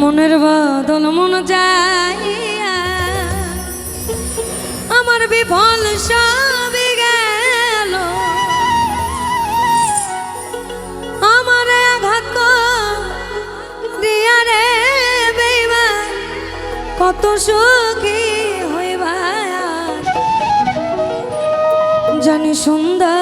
মনের বদল মন যাইয়া আমার বিফল সব গেল। আমার আঘাত দিয়া বেইমান, কত সুখী হইবা জানি সুন্দর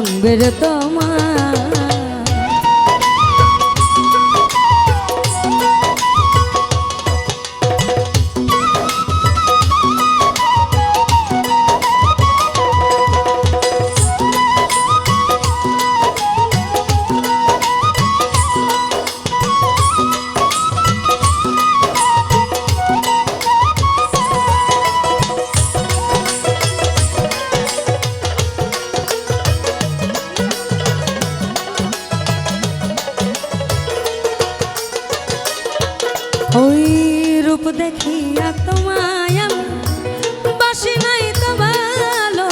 সঙ্গের তোমার দেখিয়া তোমায় বাসি নাই তো ভালো।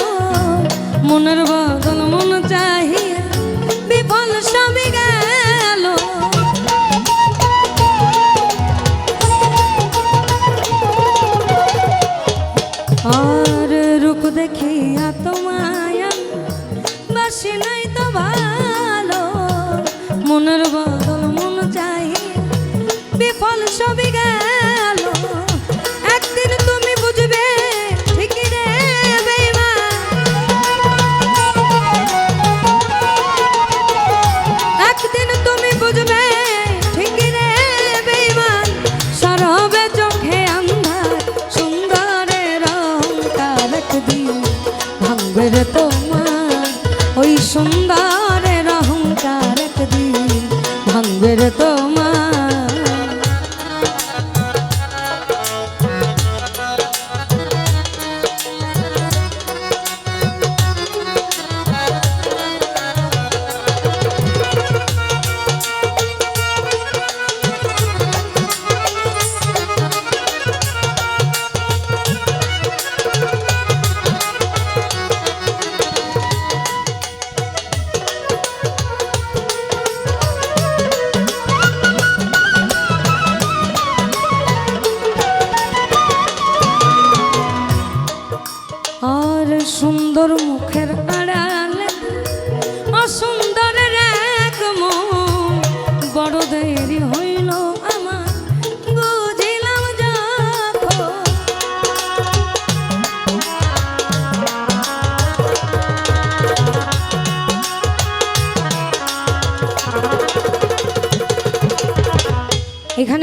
মনের বদল মন চাহিয়া বিফল সবই গেল। আর রূপ দেখিয়া তোমায় বাসি নাই তো ভালো। মনের বদল মন চাহিয়া বিফল সবই তোমার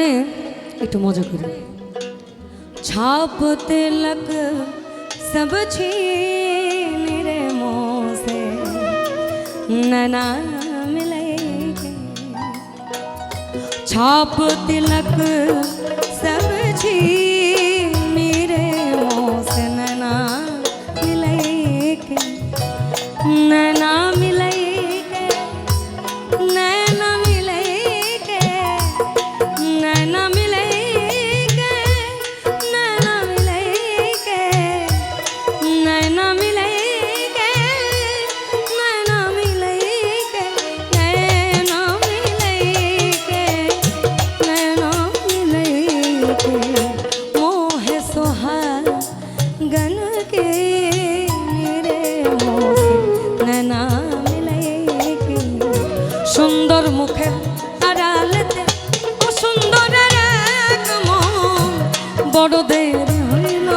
গানে একটু মজা করি। ছাপ তেলক সব রে মোসে ননা মিলে ছাপ তেলক হইল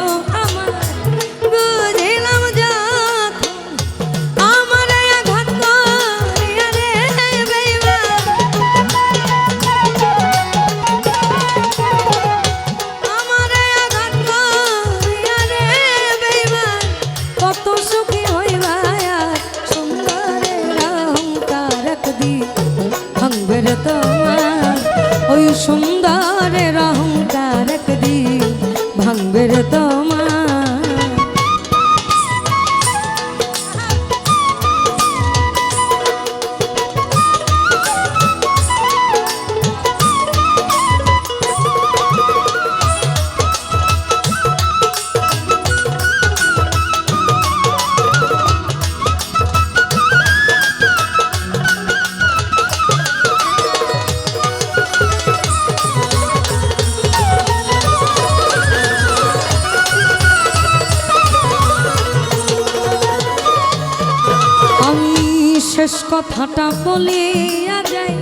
কথাটা বলিয়া যাই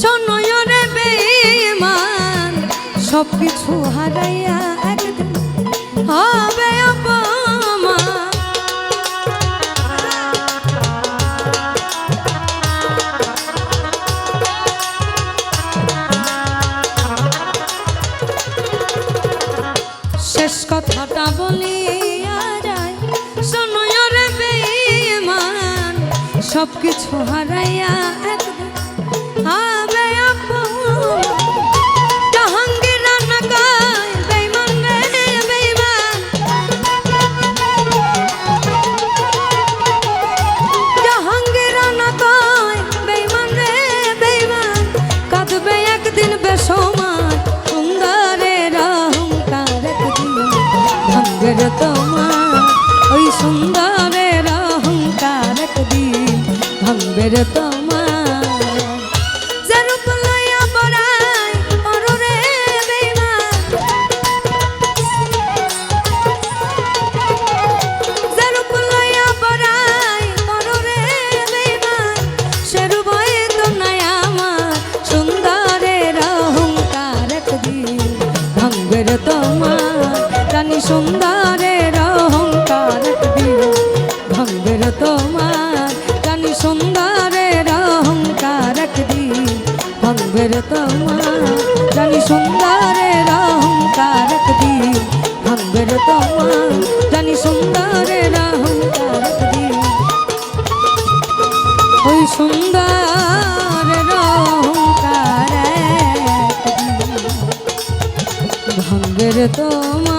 সনয়রে বেমান সব কিছু হারাইয়া একদিন হবে সব কিছু হারাইয়া হবে আপন জাহাঙ্গীর রানা কয় বেইমান রে বেইমান জাহাঙ্গীর রানা কয় বেইমান রে বেইমান কাঁদবে একদিন বেসমান, সুন্দরের অহংকার ভাঙবে ভাঙবে রে তোমার। যে রূপ লইয়া বড়াই অরুরে বেইমান। যে রূপ লইয়া বড়াই অরুরে বেইমান। সে রূপই তো নাই আমার সুন্দরের অহংকার একদিন ভাঙবে তোমার। রানী সুন্দরের ভাঙবে রে তোমার রানী সুন্দরের অহংকার একদিন ভাঙবে রে তোমার রানী সুন্দরের অহংকার একদিন। ওই সুন্দর অহংকার ভাঙবে তোমার